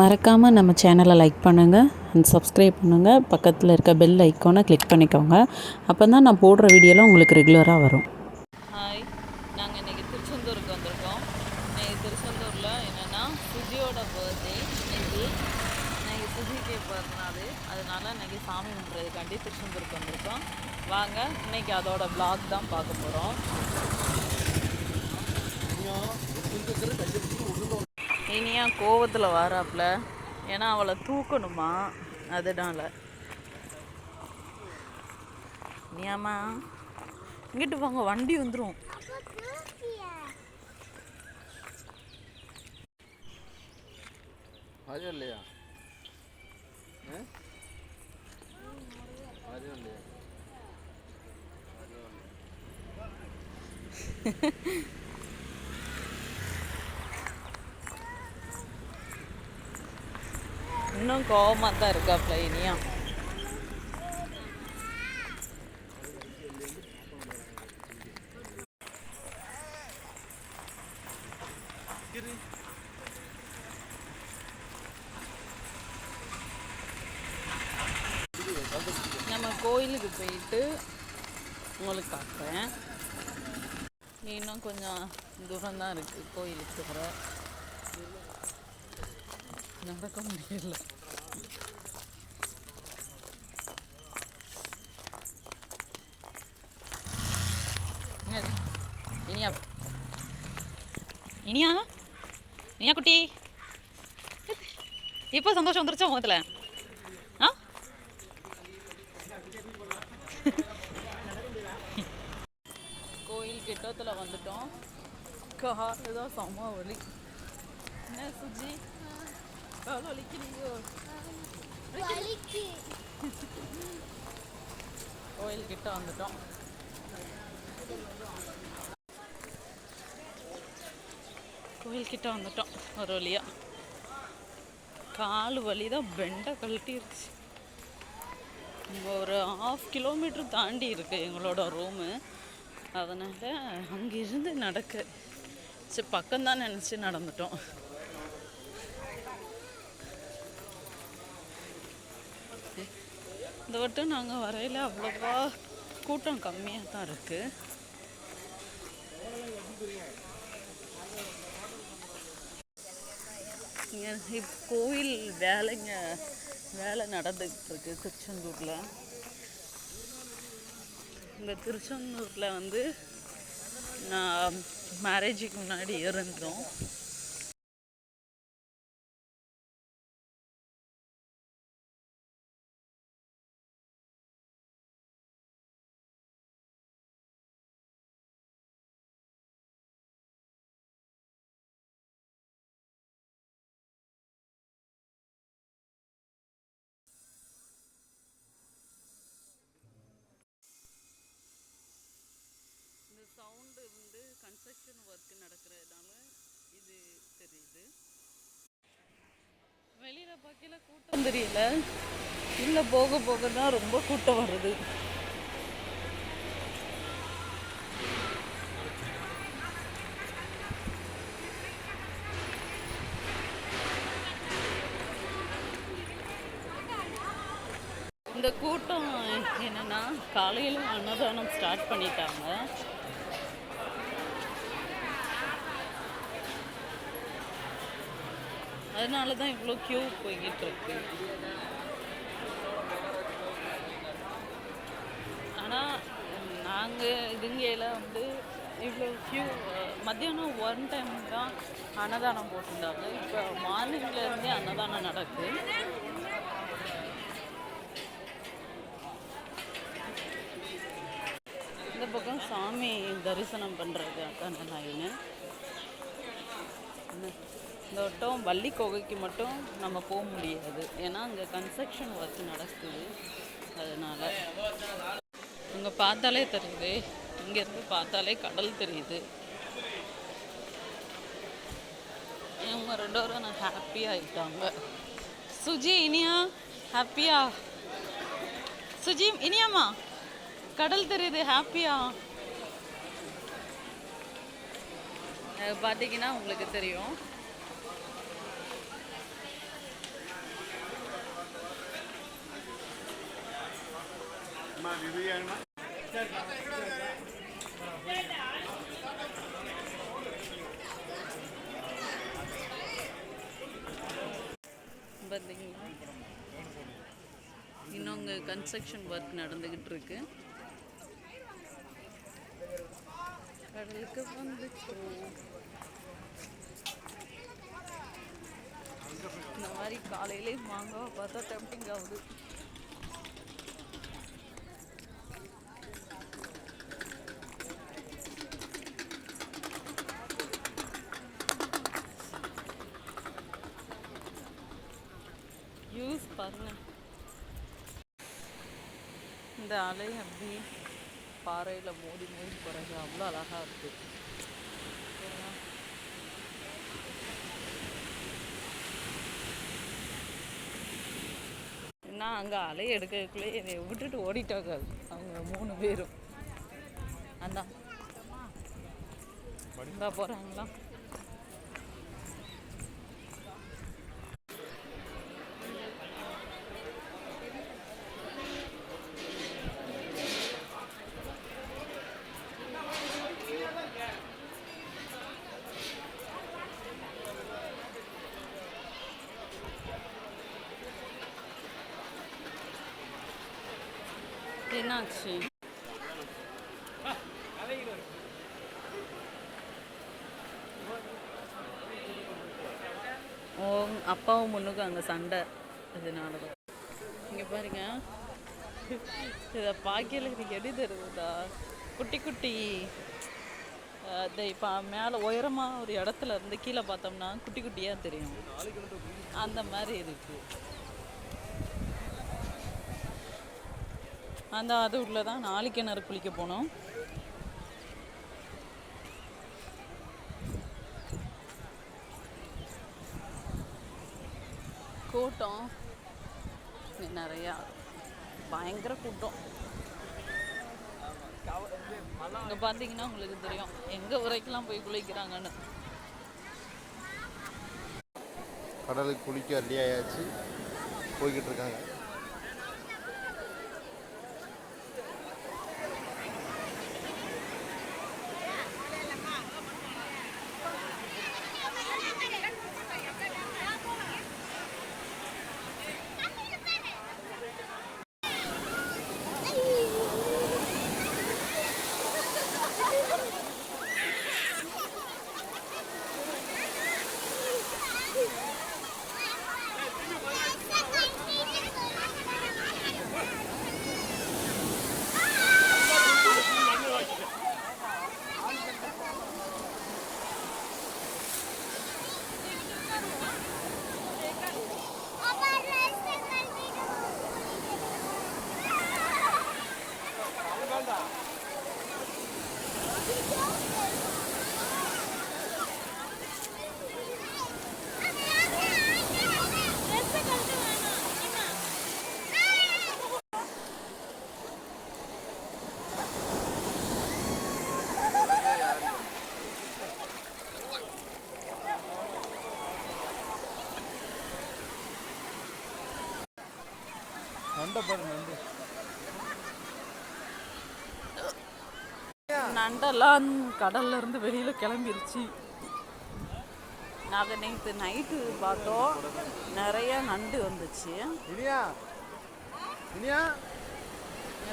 மறக்காமல் நம்ம சேனலை லைக் பண்ணுங்கள் அண்ட் சப்ஸ்கிரைப் பண்ணுங்கள் பக்கத்தில் இருக்க பெல் ஐக்கானை கிளிக் பண்ணிக்கோங்க. அப்போ தான் நான் போடுற வீடியோலாம் உங்களுக்கு ரெகுலராக வரும். ஹாய் நாங்கள் இன்றைக்கி திருச்செந்தூருக்கு வந்திருக்கோம். இன்னைக்கு திருச்செந்தூரில் என்னென்னா சுஜியோட பர்த்டே இன்னைக்கு இன்னைக்கு சுஜிக்கு பிறந்தநாள் அதனால இன்னைக்கு சாமி கும்பிட்றதுக்காண்டி திருச்செந்தூருக்கு வந்திருக்கோம். வாங்க இன்னைக்கு அதோட vlog தான் பார்க்க போகிறோம் இனியா கோவத்தில் வாராப்புல ஏன்னா அவளை தூக்கணுமா? அதனால். இனியாமா இங்கிட்டு வாங்க வண்டி வந்துடும் இல்லையா? ஆஜோ கொஞ்சம் கோபமாக தான் இருக்காப்ல இனியா. நம்ம கோயிலுக்கு போயிட்டு உங்களுக்கு காட்டுறேன். இன்னும் கொஞ்சம் தூரம் தான் இருக்குது கோயிலுக்கு போகிற நடக்க முடியல இனியா? இனியா இனியா குட்டி. இப்போ சந்தோஷம் வந்துருச்சா முகத்தில்? ஆ? கோயில் கிட்டத்தில் வந்துட்டோம். காரு தான் செம்ம வலி. என்ன சுஜி? எவ்வளோ கோயில் கிட்ட வந்துட்டோம். கோயில் கிட்ட வந்துட்டோம். ஒரு வழியா. கால் வலி தான் பெண்டை கழட்டிருச்சு. ஒரு ஆஃப் கிலோமீட்டர் தாண்டி இருக்கு எங்களோட ரூமு அதனால் அங்கிருந்து நடக்க. சரி பக்கம்தான் நினச்சி நடந்துட்டோம். இந்த வட்டம் நாங்கள் வரையில். அவ்வளோவா கூட்டம் கம்மியாக தான் இருக்குது இங்கே இப்போ கோயில் வேலைங்க வேலை நடந்துக்கிட்டு இருக்கு திருச்செந்தூரில். இந்த திருச்செந்தூரில் வந்து நான் மேரேஜுக்கு முன்னாடி இருந்தோம். கன்ஸ்ட்ரக்ஷன் ஒர்க் நடக்கிறதுனால இது தெரியுது. வெளியில பார்க்கல கூட்டம் தெரியல. இல்ல போக போக தான் ரொம்ப கூட்டம் வருது. இந்த கூட்டம் என்னன்னா காலையில அன்னதானம் ஸ்டார்ட் பண்ணிட்டாங்க. அதனால தான் இவ்வளோ க்யூ போய்கிட்டு இருக்கு ஆனால் நாங்கள் இதுங்கையில் வந்து இவ்வளோ க்யூ மத்தியானம் ஒன் டைம் தான் அன்னதானம் போட்டிருந்தாங்க. இப்போ மார்னிங்லேருந்தே அன்னதானம் நடக்குது இந்த பக்கம் சாமி தரிசனம் பண்ணுறது அக்கா லைனு இந்த வட்டம் வள்ளி கோகைக்கு மட்டும் நம்ம போக முடியாது. ஏன்னா அங்கே கன்ஸ்ட்ரக்ஷன் ஒர்க் நடக்குது. அதனால். அங்கே பார்த்தாலே தெரியுது. இங்கேருந்து பார்த்தாலே கடல் தெரியுது. இவங்க ரெண்டு பேரும் நான் ஹாப்பியாக ஆகிட்டாங்க சுஜி இனியா ஹாப்பியா சுஜி இனியாம்மா? கடல் தெரியுது ஹாப்பியா பார்த்தீங்கன்னா உங்களுக்கு தெரியும். பார்த்தீங்களா இன்னும் அங்கே கன்ஸ்ட்ரக்ஷன் ஒர்க் நடந்துக்கிட்டு இருக்கு. கடலுக்கு வந்துச்சோம் இந்த மாதிரி காலையிலே மாங்காவை பார்த்தா டெம்பிங் ஆகுது. வியூஸ் பாருங்க இந்த அலை அப்படி பாறையில் மோடி மோடி போகிறது அவ்வளோ அழகாக இருக்குது நான் அங்கே அலை எடுக்கிறதுக்குள்ளே என்னை விட்டுட்டு ஓடிட்டாங்க அவங்க மூணு பேரும். அந்த போகிறாங்களா என்னாச்சு ஓ அப்பாவும் முன்னுக்கும் அங்கே சண்டை. அதனால தான். இங்கே பாருங்க. இதை பார்க்கல எனக்கு எடி தருவதா குட்டி குட்டி. இந்த இப்போ மேலே உயரமாக ஒரு இடத்துல இருந்து கீழே பார்த்தோம்னா குட்டி குட்டியாக தெரியும். அந்த மாதிரி இருக்கு. அந்த அது உள்ள தான் நாளைக்கு கிணறு குளிக்க போனோம். கூட்டம். நிறையா. பயங்கர கூட்டம். இங்கே பார்த்தீங்கன்னா உங்களுக்கு தெரியும். எங்கே வரைக்கும்லாம் போய் குளிக்கிறாங்கன்னு. கடலுக்கு குளிக்க ரெடி ஆயாச்சு. போய்கிட்டு இருக்காங்க. நண்டை பாரு நண்டு. நண்டெல்லாம் கடல்ல இருந்து வெளியில கிளம்பிருச்சு. நாங்கள் நேற்று நைட்டு பார்த்தோம். நிறைய நண்டு வந்துச்சு. இனியா இனியா.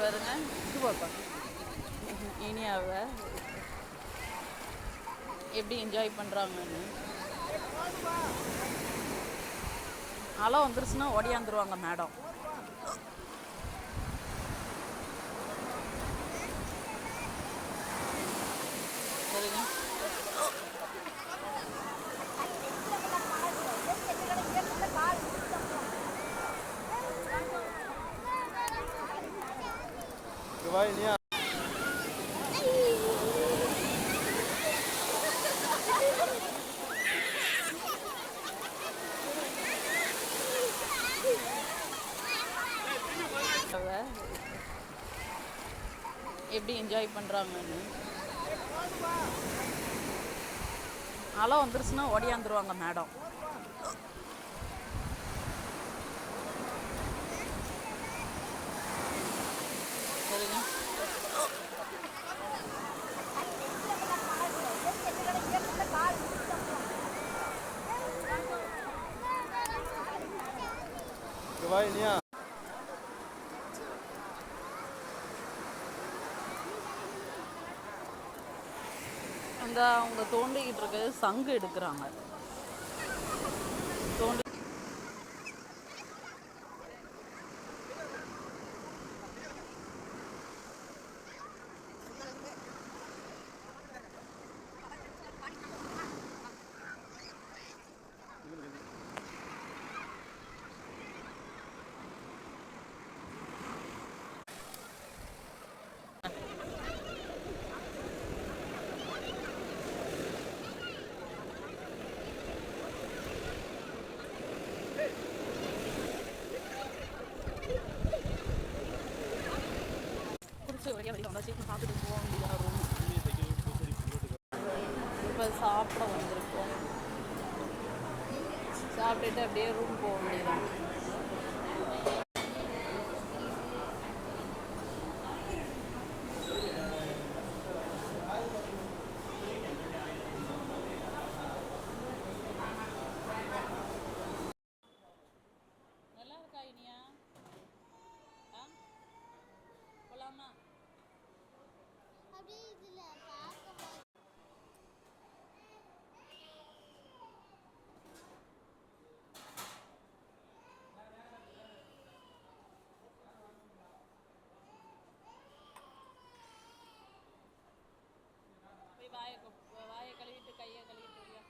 பாருங்க. இது பார்த்தா இனியாவை. எப்படி என்ஜாய் பண்ணுறாங்கன்னு அலை வந்துருச்சுன்னா ஓடியாந்துருவாங்க மேடம் சரிங்க எப்படி என்ஜாய் பண்ணுறாங்கன்னு அலை வந்துருச்சுன்னா ஓடியாந்துருவாங்க மேடம். சரிங்க. அவங்க தோண்டிக்கிட்டு இருக்கிறது சங்கு எடுக்கிறாங்க தோண்டி பிடிச்ச வழியாக வெளியில் வந்தாச்சு இப்போ சாப்பிட்டு போக வேண்டியதாக ரூம் இப்போ சாப்பிட வந்திருக்கோம். சாப்பிட்டுட்டு அப்படியே ரூம் போக வேண்டியதான் நல்லா இருக்கா இனியா ஆ போலாமா அப்படியே இதுல பார்க்கும்போது போய் வாயை கொ- வாயை கழுவிட்டு கையை கழுவிட்டு வரியா?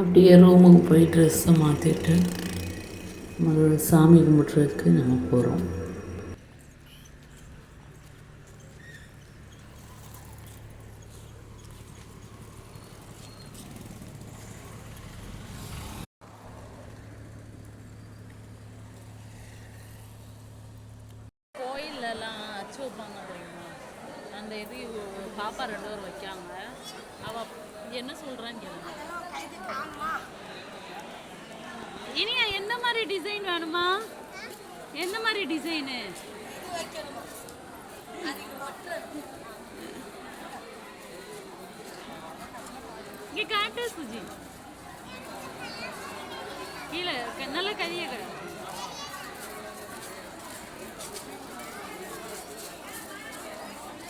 அப்படியே ரூமுக்கு போய் ட்ரெஸ்ஸை மாற்றிட்டு முதல்ல சாமி கும்பிட்றதுக்கு நம்ம போகிறோம் கோயிலெல்லாம் அச்சு வைப்பாங்க தெரியுமா? அந்த இது பாப்பா ரெண்டு பேர் வைக்காங்க. அவ என்ன சொல்றான்னு கேளுங்க. இனியா என்ன மாதிரி டிசைன் வேணுமா? என்ன மாதிரி டிசைனு இங்க காட்டு சுஜி. கீழே க- நல்ல கரிய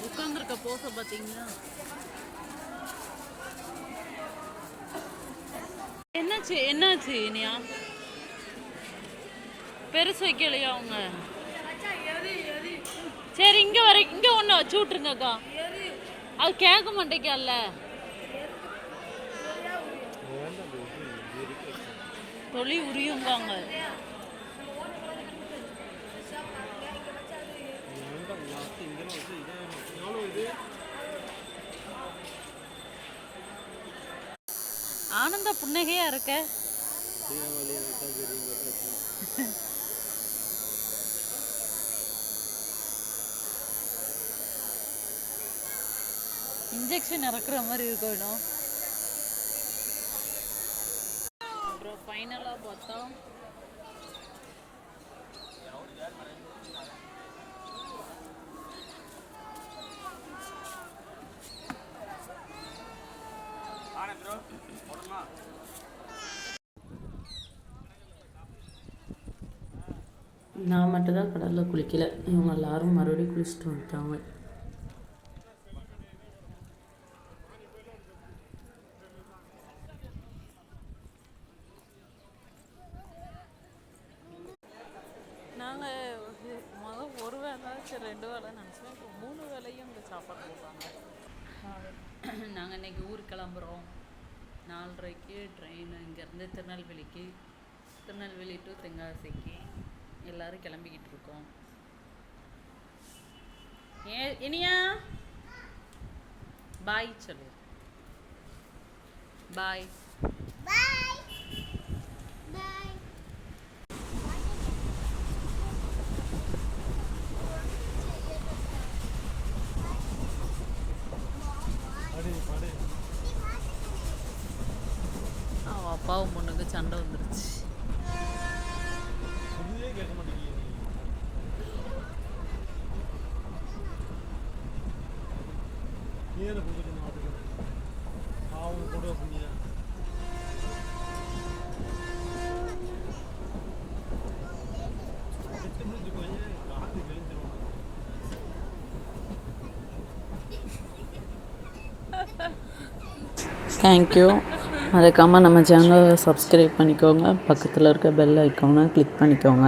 உட்காந்துருக்க போஸை பார்த்தீங்களா? என்னாச்சு? என்னாச்சு இனியா? பெருசு வைக்கலையா அவங்க. சரி இங்க வர இங்க ஒண்ணு வச்சு விட்டுருங்கக்கா. அது கேட்க மாட்டேக்கல்ல தொழி உரியுங்காங்க ஆனந்த புன்னகையா இருக்க? இன்ஜெக்ஷன் இறக்குற மாதிரி இருக்கணும் அப்புறம் ஃபைனலாக பார்த்தா நான் மட்டும்தான் கடலில் குளிக்கல. இவங்க எல்லாரும் மறுபடியும் குளிச்சுட்டு வந்துட்டாங்க. நாங்கள் முதல் ஒரு வேளை சரி ரெண்டு வேளை நினச்சோம். இப்போ மூணு வேளையும் இங்கே சாப்பாடு போடுறாங்க. நாங்கள் இன்னைக்கு ஊருக்கு கிளம்புறோம். நாலரைக்கு ட்ரெயின் இங்கேருந்து திருநெல்வேலிக்கு. திருநெல்வேலி டு தென்காசிக்கு. எல்லாரும் கிளம்பிக்கிட்டு ஏ இனியா? பாய் சொல்லு பாய் பாய் பாய் அவன் அப்பாவும் பொண்ணுக்கு சண்டை வந்துருச்சு சொல்லியே கேட்க மாட்டேங்கிறீங்க நீ புண்ணியான போட்டு மாட்டுக்கு அவங்க போடுவா புண்ணியா தேங்க்யூ மறக்காமல் நம்ம சேனலை சப்ஸ்கிரைப் பண்ணிக்கோங்க. பக்கத்தில் இருக்க பெல் ஐக்கானை கிளிக் பண்ணிக்கோங்க.